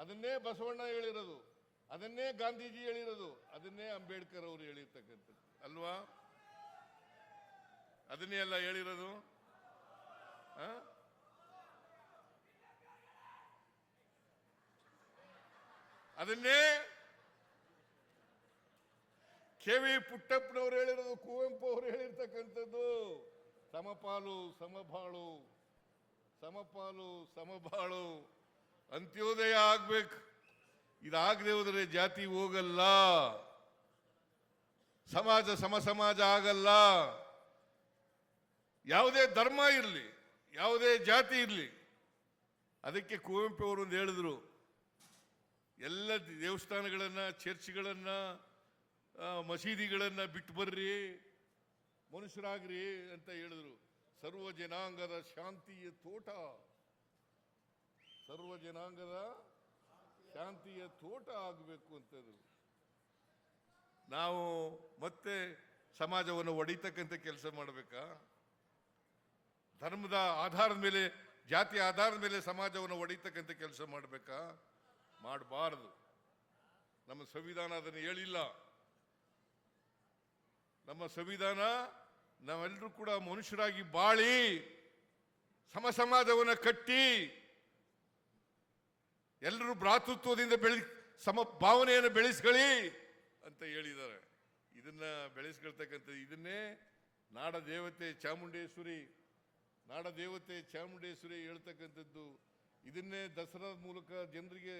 ಅದನ್ನೇ ಬಸವಣ್ಣ ಹೇಳಿರೋದು. ಅದನ್ನೇ ಗಾಂಧೀಜಿ ಹೇಳಿರೋದು. ಅದನ್ನೇ ಅಂಬೇಡ್ಕರ್ ಅವರು ಹೇಳಿರ್ತಕ್ಕಂಥದ್ದು. ಅಲ್ವಾ? ಅದನ್ನೇ ಅಲ್ಲ ಹೇಳಿರೋದು? ಅದನ್ನೇ ಕೆ ವಿ ಪುಟ್ಟಪ್ಪನವರು ಹೇಳಿರೋದು, ಕುವೆಂಪು ಅವರು ಹೇಳಿರ್ತಕ್ಕಂಥದ್ದು. ಸಮಪಾಲು, ಸಮಬಾಳು. ಸಮಪಾಲು, ಸಮಬಾಳು. ಅಂತ್ಯೋದಯ ಆಗ್ಬೇಕು. ಇದಾಗದೆ ಹೋದರೆ ಜಾತಿ ಹೋಗಲ್ಲ. ಸಮಾಜ ಸಮ ಸಮಾಜ ಆಗಲ್ಲ. ಯಾವುದೇ ಧರ್ಮ ಇರಲಿ, ಯಾವುದೇ ಜಾತಿ ಇರಲಿ. ಅದಕ್ಕೆ ಕುವೆಂಪು ಅವರು ಹೇಳಿದ್ರು, ಎಲ್ಲ ದೇವಸ್ಥಾನಗಳನ್ನು, ಚರ್ಚ್ಗಳನ್ನು ಮಸೀದಿಗಳನ್ನು ಬಿಟ್ಟು ಬರ್ರಿ, ಮನುಷ್ಯರಾಗ್ರಿ ಅಂತ ಹೇಳಿದ್ರು. ಸರ್ವ ಜನಾಂಗದ ಶಾಂತಿಯ ತೋಟ. ಸರ್ವ ಜನಾಂಗದ ಶಾಂತಿಯ ತೋಟ ಆಗಬೇಕು ಅಂತದ್ದು ನಾವು ಮತ್ತೆ ಸಮಾಜವನ್ನು ಒಡಿತಕ್ಕಂಥ ಕೆಲಸ ಮಾಡಬೇಕಾ? ಧರ್ಮದ ಆಧಾರದ ಮೇಲೆ, ಜಾತಿ ಆಧಾರದ ಮೇಲೆ ಸಮಾಜವನ್ನು ಒಡಿತಕ್ಕಂಥ ಕೆಲಸ ಮಾಡಬೇಕಾ? ಮಾಡಬಾರದು. ನಮ್ಮ ಸಂವಿಧಾನ ಅದನ್ನು ಹೇಳಿಲ್ಲ. ನಮ್ಮ ಸಂವಿಧಾನ ನಾವೆಲ್ಲರೂ ಕೂಡ ಮನುಷ್ಯರಾಗಿ ಬಾಳಿ, ಸಮ ಸಮಾಜವನ್ನು ಕಟ್ಟಿ ಎಲ್ಲರೂ ಭ್ರಾತೃತ್ವದಿಂದ ಬೆಳಿ ಸಮ ಭಾವನೆಯನ್ನು ಬೆಳೆಸ್ಕೊಳ್ಳಿ ಅಂತ ಹೇಳಿದ್ದಾರೆ. ಇದನ್ನ ಬೆಳೆಸ್ಕೊಳ್ತಕ್ಕಂಥ ಇದನ್ನೇ ನಾಡ ದೇವತೆ ಚಾಮುಂಡೇಶ್ವರಿ, ನಾಡ ದೇವತೆ ಚಾಮುಂಡೇಶ್ವರಿ ಹೇಳ್ತಕ್ಕಂಥದ್ದು. ಇದನ್ನೇ ದಸರಾದ ಮೂಲಕ ಜನರಿಗೆ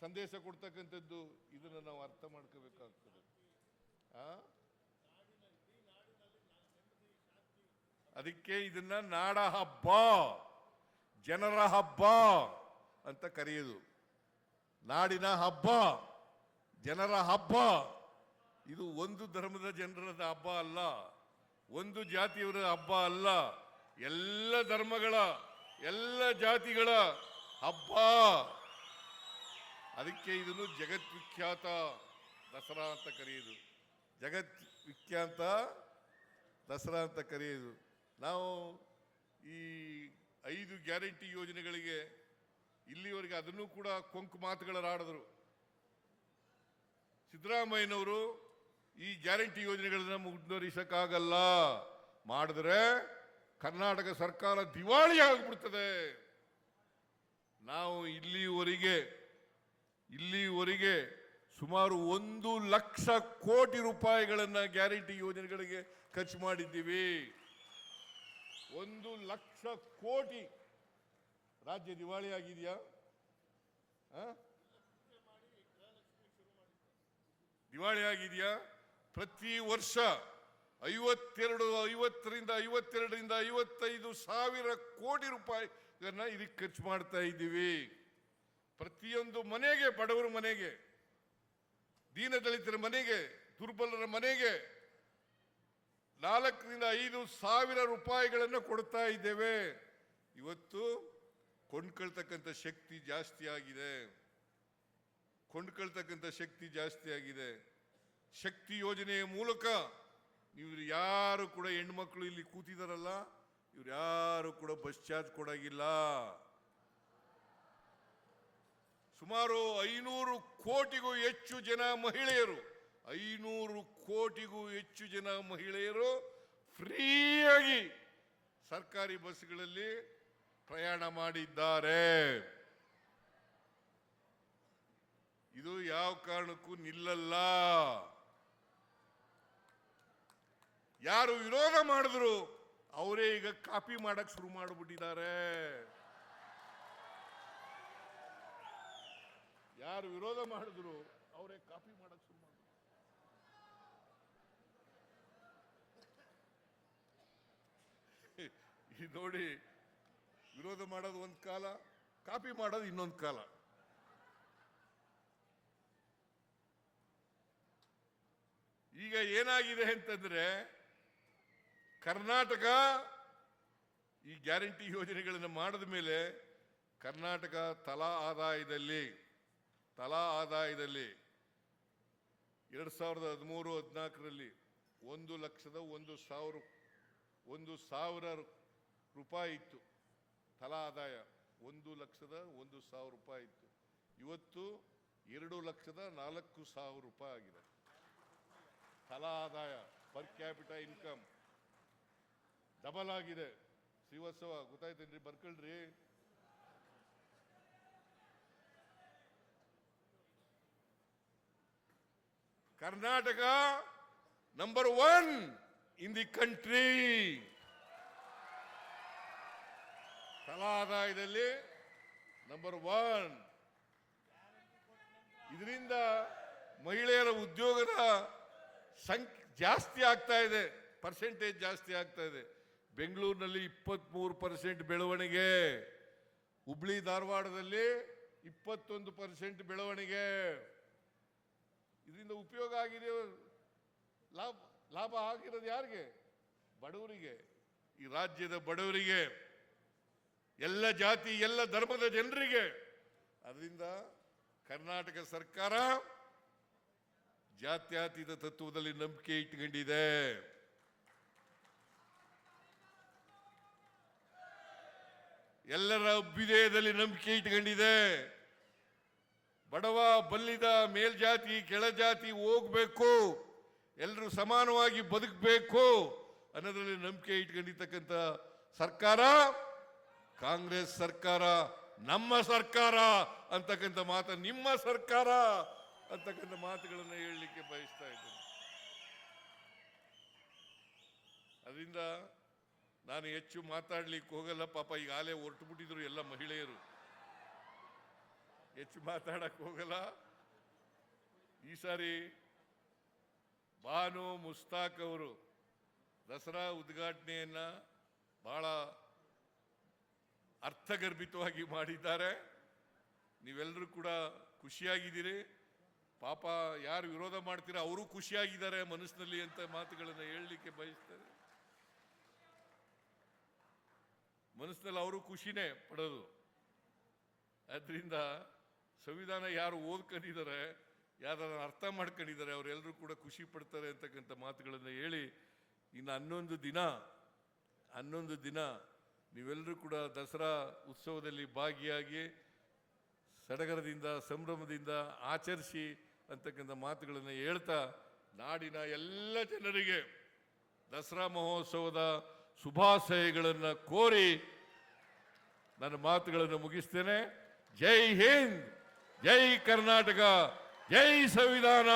ಸಂದೇಶ ಕೊಡ್ತಕ್ಕಂಥದ್ದು. ಇದನ್ನು ನಾವು ಅರ್ಥ ಮಾಡ್ಕೋಬೇಕಾಗ್ತದೆ. ಅದಕ್ಕೆ ಇದನ್ನ ನಾಡ ಹಬ್ಬ, ಜನರ ಹಬ್ಬ ಅಂತ ಕರೆಯೋದು. ನಾಡಿನ ಹಬ್ಬ, ಜನರ ಹಬ್ಬ. ಇದು ಒಂದು ಧರ್ಮದ ಜನರ ಹಬ್ಬ ಅಲ್ಲ, ಒಂದು ಜಾತಿಯವರ ಹಬ್ಬ ಅಲ್ಲ. ಎಲ್ಲ ಧರ್ಮಗಳ, ಎಲ್ಲ ಜಾತಿಗಳ ಹಬ್ಬ. ಅದಕ್ಕೆ ಇದನ್ನು ಜಗದ್ವಿಖ್ಯಾತ ದಸರಾ ಅಂತ ಕರೆಯೋದು. ಜಗತ್ ವಿಖ್ಯಾತ ದಸರಾ ಅಂತ ಕರೆಯೋದು. ನಾವು ಈ ಐದು ಗ್ಯಾರಂಟಿ ಯೋಜನೆಗಳಿಗೆ ಇಲ್ಲಿವರೆಗೆ ಅದನ್ನು ಕೂಡ ಕೊಂಕು ಮಾತುಗಳಾಡಿದ್ರು ಸಿದ್ದರಾಮಯ್ಯನವರು ಈ ಗ್ಯಾರಂಟಿ ಯೋಜನೆಗಳನ್ನ ಮುಂದುವರಿಸಕ್ಕಾಗಲ್ಲ ಮಾಡಿದ್ರೆ ಕರ್ನಾಟಕ ಸರ್ಕಾರ ದಿವಾಳಿ ಆಗಿಬಿಡ್ತದೆ. ನಾವು ಇಲ್ಲಿವರೆಗೆ ಇಲ್ಲಿವರೆಗೆ ಸುಮಾರು ಒಂದು ಲಕ್ಷ ಕೋಟಿ ರೂಪಾಯಿಗಳನ್ನು ಗ್ಯಾರಂಟಿ ಯೋಜನೆಗಳಿಗೆ ಖರ್ಚು ಮಾಡಿದ್ದೀವಿ. ಒಂದು ಲಕ್ಷ ಕೋಟಿ ರಾಜ್ಯ ದಿವಾಳಿ ಆಗಿದೆಯಾ? ದಿವಾಳಿ ಆಗಿದೆಯಾ? ಪ್ರತಿ ವರ್ಷ ಐವತ್ತೆರಡು, ಐವತ್ತರಿಂದ ಐವತ್ತೆರಡರಿಂದ ಐವತ್ತೈದು ಸಾವಿರ ಕೋಟಿ ರೂಪಾಯಿಗಳನ್ನ ಇದಕ್ಕೆ ಖರ್ಚು ಮಾಡ್ತಾ ಇದ್ದೀವಿ. ಪ್ರತಿಯೊಂದು ಮನೆಗೆ, ಬಡವರ ಮನೆಗೆ, ದೀನದಲಿತರ ಮನೆಗೆ, ದುರ್ಬಲರ ಮನೆಗೆ ನಾಲ್ಕರಿಂದ ಐದು ಸಾವಿರ ರೂಪಾಯಿಗಳನ್ನು ಕೊಡ್ತಾ ಇದ್ದೇವೆ. ಇವತ್ತು ಕೊಂಡ್ಕೊಳ್ತಕ್ಕಂಥ ಶಕ್ತಿ ಜಾಸ್ತಿ ಆಗಿದೆ. ಕೊಂಡ್ಕೊಳ್ತಕ್ಕಂಥ ಶಕ್ತಿ ಜಾಸ್ತಿ ಆಗಿದೆ. ಶಕ್ತಿ ಯೋಜನೆಯ ಮೂಲಕ ಇವ್ರು ಯಾರು ಕೂಡ ಹೆಣ್ಮಕ್ಳು ಇಲ್ಲಿ ಕೂತಿದಾರಲ್ಲ, ಇವ್ರು ಯಾರು ಕೂಡ ಬಸ್ ಚಾರ್ಜ್ ಕೊಡಾಗಿಲ್ಲ. ಸುಮಾರು ಐನೂರು ಕೋಟಿಗೂ ಹೆಚ್ಚು ಜನ ಮಹಿಳೆಯರು, ಐನೂರು ಕೋಟಿಗೂ ಹೆಚ್ಚು ಜನ ಮಹಿಳೆಯರು ಫ್ರೀಯಾಗಿ ಸರ್ಕಾರಿ ಬಸ್ಗಳಲ್ಲಿ ಪ್ರಯಾಣ ಮಾಡಿದ್ದಾರೆ. ಇದು ಯಾವ ಕಾರಣಕ್ಕೂ ನಿಲ್ಲಲ್ಲ. ಯಾರು ವಿರೋಧ ಮಾಡಿದ್ರು, ಅವರೇ ಈಗ ಕಾಪಿ ಮಾಡಕ್ ಶುರು ಮಾಡಿಬಿಟ್ಟಿದ್ದಾರೆ. ಯಾರು ವಿರೋಧ ಮಾಡಿದ್ರು, ಅವರೇ ಕಾಪಿ ಮಾಡಕ್ ಶುರು ಮಾಡಿದ್ರು ನೋಡಿ ವಿರೋಧ ಮಾಡೋದು ಒಂದು ಕಾಲ, ಕಾಪಿ ಮಾಡೋದು ಇನ್ನೊಂದು ಕಾಲ. ಈಗ ಏನಾಗಿದೆ ಅಂತಂದ್ರೆ, ಕರ್ನಾಟಕ ಈ ಗ್ಯಾರಂಟಿ ಯೋಜನೆಗಳನ್ನು ಮಾಡಿದ ಮೇಲೆ ಕರ್ನಾಟಕ ತಲಾ ಆದಾಯದಲ್ಲಿ ತಲಾ ಆದಾಯದಲ್ಲಿ ಎರಡು ಸಾವಿರದ ಹದಿಮೂರು, ಹದಿನಾಲ್ಕರಲ್ಲಿ ಒಂದು ಲಕ್ಷದ ಒಂದು ಸಾವಿರ ಒಂದು ಸಾವಿರ ರೂಪಾಯಿ ಇತ್ತು. ತಲಾ ಆದಾಯ ಒಂದು ಲಕ್ಷದ ಒಂದು ಸಾವಿರ ರೂಪಾಯಿ ಇತ್ತು. ಇವತ್ತು ಎರಡು ಲಕ್ಷದ ನಾಲ್ಕು ಸಾವಿರ ರೂಪಾಯಿ ಆಗಿದೆ. ತಲಾ ಆದಾಯ ಪರ್ ಕ್ಯಾಪಿಟ ಇನ್ಕಮ್ ಡಬಲ್ ಆಗಿದೆ. ಶ್ರೀವತ್ಸವ ಗೊತ್ತಾಯ್ತೇನ್ರಿ ಬರ್ಕೊಳ್ರಿ? Karnataka number one in the country ತಲಾ ಆದಾಯದಲ್ಲಿ ನಂಬರ್ ಒನ್ ಇದರಿಂದ ಮಹಿಳೆಯರ ಉದ್ಯೋಗದ ಸಂಖ್ಯೆ ಜಾಸ್ತಿ ಆಗ್ತಾ ಇದೆ ಪರ್ಸೆಂಟೇಜ್ ಜಾಸ್ತಿ ಆಗ್ತಾ ಇದೆ. ಬೆಂಗಳೂರಿನಲ್ಲಿ ಇಪ್ಪತ್ಮೂರು ಪರ್ಸೆಂಟ್ ಬೆಳವಣಿಗೆ. ಹುಬ್ಳಿ ಧಾರವಾಡದಲ್ಲಿ ಇಪ್ಪತ್ತೊಂದು ಪರ್ಸೆಂಟ್ ಬೆಳವಣಿಗೆ. ಇದರಿಂದ ಉಪಯೋಗ ಆಗಿದೆ ಲಾಭ ಲಾಭ ಆಗಿರೋದು ಯಾರಿಗೆ? ಬಡವರಿಗೆ. ಈ ರಾಜ್ಯದ ಬಡವರಿಗೆ. ಎಲ್ಲ ಜಾತಿ, ಎಲ್ಲ ಧರ್ಮದ ಜನರಿಗೆ. ಅದರಿಂದ ಕರ್ನಾಟಕ ಸರ್ಕಾರ ಜಾತ್ಯತೀತ ತತ್ವದಲ್ಲಿ ನಂಬಿಕೆ ಇಟ್ಕೊಂಡಿದೆ. ಎಲ್ಲರ ಅಭ್ಯುದಯದಲ್ಲಿ ನಂಬಿಕೆ ಇಟ್ಕೊಂಡಿದೆ. ಬಡವ, ಬಲ್ಲಿದ, ಮೇಲ್ಜಾತಿ, ಕೆಳಜಾತಿ ಹೋಗ್ಬೇಕು. ಎಲ್ಲರೂ ಸಮಾನವಾಗಿ ಬದುಕಬೇಕು ಅನ್ನೋದರಲ್ಲಿ ನಂಬಿಕೆ ಇಟ್ಕೊಂಡಿರ್ತಕ್ಕಂಥ ಸರ್ಕಾರ ಕಾಂಗ್ರೆಸ್ ಸರ್ಕಾರ ನಮ್ಮ ಸರ್ಕಾರ ಅಂತಕ್ಕಂಥ ಮಾತು ನಿಮ್ಮ ಸರ್ಕಾರ ಅಂತಕ್ಕಂಥ ಮಾತುಗಳನ್ನು ಹೇಳಲಿಕ್ಕೆ ಬಯಸ್ತಾ ಇದ್ದೇನೆ. ಅದರಿಂದ ನಾನು ಹೆಚ್ಚು ಮಾತಾಡ್ಲಿಕ್ಕೆ ಹೋಗಲ್ಲ, ಪಾಪ ಈಗ ಆಲೆ ಹೊರಟು ಬಿಟ್ಟಿದ್ರು ಎಲ್ಲ ಮಹಿಳೆಯರು. ಹೆಚ್ಚು ಮಾತಾಡಕ್ಕೆ ಹೋಗಲ್ಲ. ಈ ಸಾರಿ ಬಾನು ಮುಸ್ತಾಕ್ ಅವರು ದಸರಾ ಉದ್ಘಾಟನೆಯನ್ನ ಬಹಳ ಅರ್ಥಗರ್ಭಿತವಾಗಿ ಮಾಡಿದ್ದಾರೆ. ನೀವೆಲ್ಲರೂ ಕೂಡ ಖುಷಿಯಾಗಿದ್ದೀರಿ. ಪಾಪ ಯಾರು ವಿರೋಧ ಮಾಡ್ತೀರಾ ಅವರು ಖುಷಿಯಾಗಿದ್ದಾರೆ ಮನಸ್ಸಿನಲ್ಲಿ ಅಂತ ಮಾತುಗಳನ್ನು ಹೇಳಲಿಕ್ಕೆ ಬಯಸ್ತಾರೆ ಮನಸ್ಸಿನಲ್ಲಿ ಅವರು ಖುಷಿನೇ ಪಡೋದು. ಆದ್ರಿಂದ ಸಂವಿಧಾನ ಯಾರು ಓದ್ಕೊಂಡಿದ್ದಾರೆ ಯಾರು ಅರ್ಥ ಮಾಡ್ಕೊಂಡಿದ್ದಾರೆ ಅವರೆಲ್ಲರೂ ಕೂಡ ಖುಷಿ ಪಡ್ತಾರೆ ಅಂತಕ್ಕಂಥ ಮಾತುಗಳನ್ನು ಹೇಳಿ ಇನ್ನು ಹನ್ನೊಂದು ದಿನ ಹನ್ನೊಂದು ದಿನ ನೀವೆಲ್ಲರೂ ಕೂಡ ದಸರಾ ಉತ್ಸವದಲ್ಲಿ ಭಾಗಿಯಾಗಿ ಸಡಗರದಿಂದ, ಸಂಭ್ರಮದಿಂದ ಆಚರಿಸಿ ಅಂತಕ್ಕಂಥ ಮಾತುಗಳನ್ನು ಹೇಳ್ತಾ ನಾಡಿನ ಎಲ್ಲ ಜನರಿಗೆ ದಸರಾ ಮಹೋತ್ಸವದ ಶುಭಾಶಯಗಳನ್ನು ಕೋರಿ ನನ್ನ ಮಾತುಗಳನ್ನು ಮುಗಿಸ್ತೇನೆ. ಜೈ ಹಿಂದ್, ಜೈ ಕರ್ನಾಟಕ, ಜೈ ಸಂವಿಧಾನ.